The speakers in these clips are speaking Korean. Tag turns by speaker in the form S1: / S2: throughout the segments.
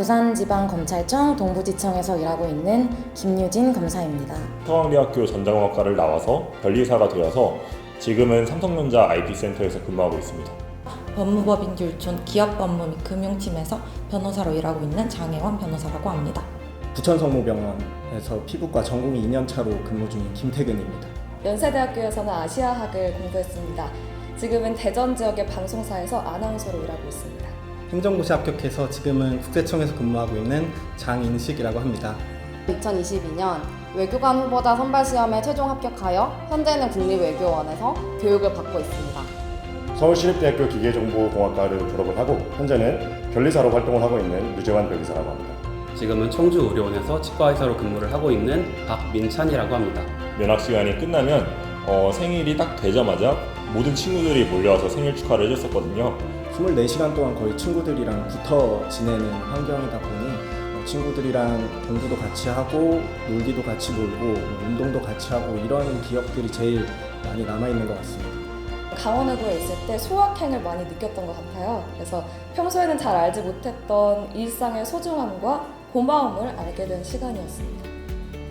S1: 부산지방검찰청 동부지청에서 일하고 있는 김유진 검사입니다.
S2: 서강대학교 전자공학과를 나와서 변리사가 되어서 지금은 삼성전자 IP센터에서 근무하고 있습니다.
S3: 법무법인 율촌 기업 법무 및 금융팀에서 변호사로 일하고 있는 장혜원 변호사라고 합니다.
S4: 부천성모병원에서 피부과 전공의 2년 차로 근무 중인 김태근입니다.
S5: 연세대학교에서는 아시아학을 공부했습니다. 지금은 대전 지역의 방송사에서 아나운서로 일하고 있습니다.
S4: 행정고시 합격해서 지금은 국세청에서 근무하고 있는 장인식이라고 합니다.
S6: 2022년 외교관 후보자 선발 시험에 최종 합격하여 현재는 국립외교원에서 교육을 받고 있습니다.
S7: 서울시립대학교 기계정보공학과를 졸업을 하고 현재는 변리사로 활동을 하고 있는 유재환 변리사라고 합니다.
S8: 지금은 청주 의료원에서 치과의사로 근무를 하고 있는 박민찬이라고 합니다.
S2: 면학 시간이 끝나면 어, 생일이 딱 되자마자 모든 친구들이 몰려와서 생일 축하를 해줬었거든요.
S4: 24시간 동안 거의 친구들이랑 붙어 지내는 환경이다 보니 어, 친구들이랑 공부도 같이 하고 놀기도 같이 놀고 뭐 운동도 같이 하고 이런 기억들이 제일 많이 남아있는 것 같습니다.
S5: 강원외고에 있을 때 소확행을 많이 느꼈던 것 같아요. 그래서 평소에는 잘 알지 못했던 일상의 소중함과 고마움을 알게 된 시간이었습니다.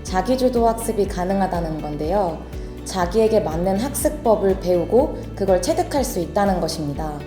S1: 자기주도 학습이 가능하다는 건데요. 자기에게 맞는 학습법을 배우고 그걸 체득할 수 있다는 것입니다.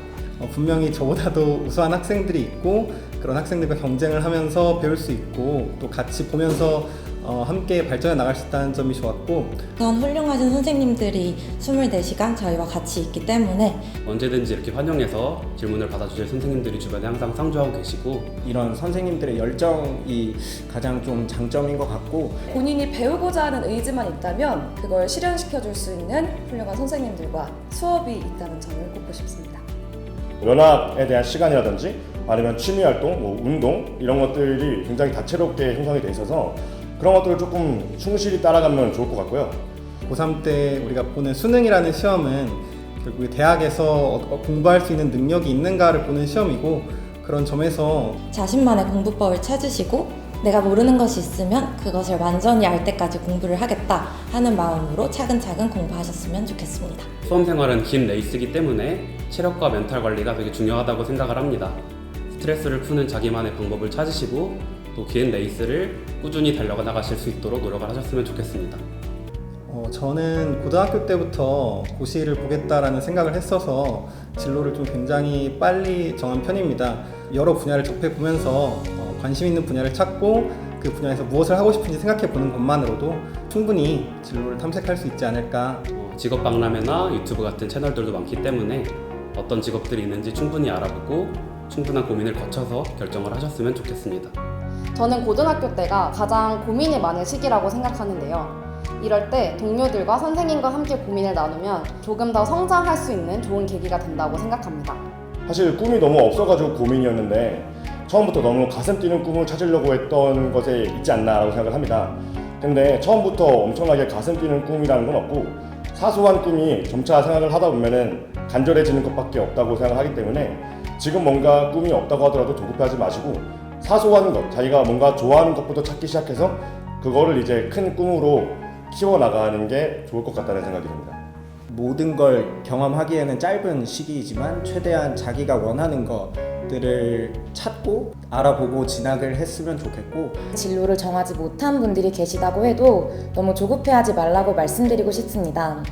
S4: 어, 분명히 저보다도 우수한 학생들이 있고 그런 학생들과 경쟁을 하면서 배울 수 있고 또 같이 보면서 어, 함께 발전해 나갈 수 있다는 점이 좋았고
S3: 우선 훌륭하신 선생님들이 24시간 저희와 같이 있기 때문에
S8: 언제든지 이렇게 환영해서 질문을 받아주실 선생님들이 주변에 항상 상주하고 계시고
S4: 이런 선생님들의 열정이 가장 좀 장점인 것 같고
S5: 본인이 배우고자 하는 의지만 있다면 그걸 실현시켜 줄 수 있는 훌륭한 선생님들과 수업이 있다는 점을 꼽고 싶습니다.
S7: 면학에 대한 시간이라든지 아니면 취미 활동, 뭐 운동 이런 것들이 굉장히 다채롭게 형성이 돼 있어서 그런 것들을 조금 충실히 따라가면 좋을 것 같고요.
S4: 고3 때 우리가 보는 수능이라는 시험은 결국 대학에서 어- 공부할 수 있는 능력이 있는가를 보는 시험이고 그런 점에서
S3: 자신만의 공부법을 찾으시고 내가 모르는 것이 있으면 그것을 완전히 알 때까지 공부를 하겠다 하는 마음으로 차근차근 공부하셨으면 좋겠습니다.
S8: 수험 생활은 긴 레이스이기 때문에 체력과 멘탈 관리가 되게 중요하다고 생각을 합니다. 스트레스를 푸는 자기만의 방법을 찾으시고 또 긴 레이스를 꾸준히 달려가 나가실 수 있도록 노력을 하셨으면 좋겠습니다.
S4: 어, 저는 고등학교 때부터 고시를 보겠다라는 생각을 했어서 진로를 좀 굉장히 빨리 정한 편입니다. 여러 분야를 접해 보면서 어, 관심 있는 분야를 찾고 그 분야에서 무엇을 하고 싶은지 생각해 보는 것만으로도 충분히 진로를 탐색할 수 있지 않을까
S8: 어, 직업 박람회나 유튜브 같은 채널들도 많기 때문에 어떤 직업들이 있는지 충분히 알아보고 충분한 고민을 거쳐서 결정을 하셨으면 좋겠습니다.
S6: 저는 고등학교 때가 가장 고민이 많은 시기라고 생각하는데요. 이럴 때 동료들과 선생님과 함께 고민을 나누면 조금 더 성장할 수 있는 좋은 계기가 된다고 생각합니다.
S7: 사실 꿈이 너무 없어가지고 고민이었는데 처음부터 너무 가슴 뛰는 꿈을 찾으려고 했던 것에 있지 않나라고 생각을 합니다. 근데 처음부터 엄청나게 가슴 뛰는 꿈이라는 건 없고 사소한 꿈이 점차 생활을 하다 보면은 간절해지는 것밖에 없다고 생각하기 때문에 지금 뭔가 꿈이 없다고 하더라도 조급해하지 마시고 사소한 것, 자기가 뭔가 좋아하는 것부터 찾기 시작해서 그거를 이제 큰 꿈으로 키워 나가는 게 좋을 것 같다는 생각이 듭니다.
S4: 모든 걸 경험하기에는 짧은 시기이지만 최대한 자기가 원하는 것들을 찾고 알아보고 진학을 했으면 좋겠고
S1: 진로를 정하지 못한 분들이 계시다고 해도 너무 조급해하지 말라고 말씀드리고 싶습니다.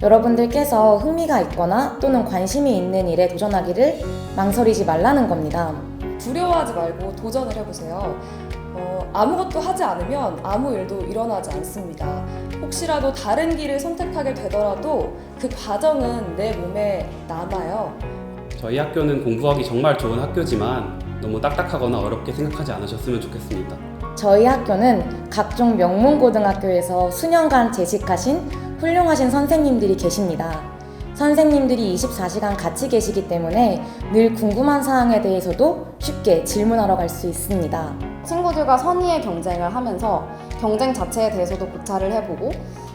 S1: 여러분들께서 흥미가 있거나 또는 관심이 있는 일에 도전하기를 망설이지 말라는 겁니다.
S5: 두려워하지 말고 도전을 해보세요. 어, 아무것도 하지 않으면 아무 일도 일어나지 않습니다. 혹시라도 다른 길을 선택하게 되더라도 그 과정은 내 몸에 남아요.
S8: 저희 학교는 공부하기 정말 좋은 학교지만 너무 딱딱하거나 어렵게 생각하지 않으셨으면 좋겠습니다.
S1: 저희 학교는 각종 명문고등학교에서 수년간 재직하신 훌륭하신 선생님들이 계십니다. 선생님들이 24시간 같이 계시기 때문에 늘 궁금한 사항에 대해서도 쉽게 질문하러 갈 수 있습니다.
S6: 친구들과 선의의 경쟁을 하면서 경쟁 자체에 대해서도 고찰을 해보고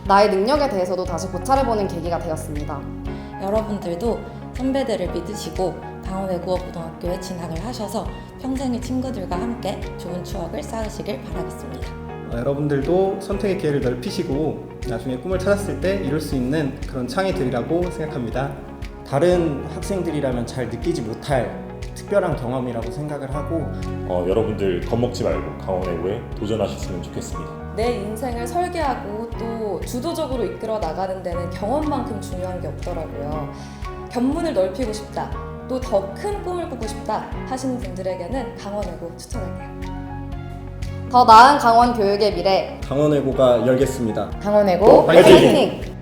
S6: 나의 능력에 대해서도 다시 고찰해보는 계기가 되었습니다.
S3: 여러분들도 선배들을 믿으시고 강원외국어고등학교에 진학을 하셔서 평생을 친구들과 함께 좋은 추억을 쌓으시길 바라겠습니다.
S4: 어, 여러분들도 선택의 기회를 넓히시고 나중에 꿈을 찾았을 때 이룰 수 있는 그런 창이 되리라고 생각합니다. 다른 학생들이라면 잘 느끼지 못할
S9: 특별한 경험이라고 생각을 하고
S2: 어, 여러분들 겁먹지 말고 강원외고에 도전하셨으면 좋겠습니다.
S5: 내 인생을 설계하고 또 주도적으로 이끌어 나가는 데는 경험만큼 중요한 게 없더라고요. 견문을 넓히고 싶다, 또 더 큰 꿈을 꾸고 싶다 하시는 분들에게는 강원외고 추천할게요.
S6: 더 나은 강원 교육의 미래
S9: 강원외고가 열겠습니다.
S1: 강원외고!
S2: 화이팅!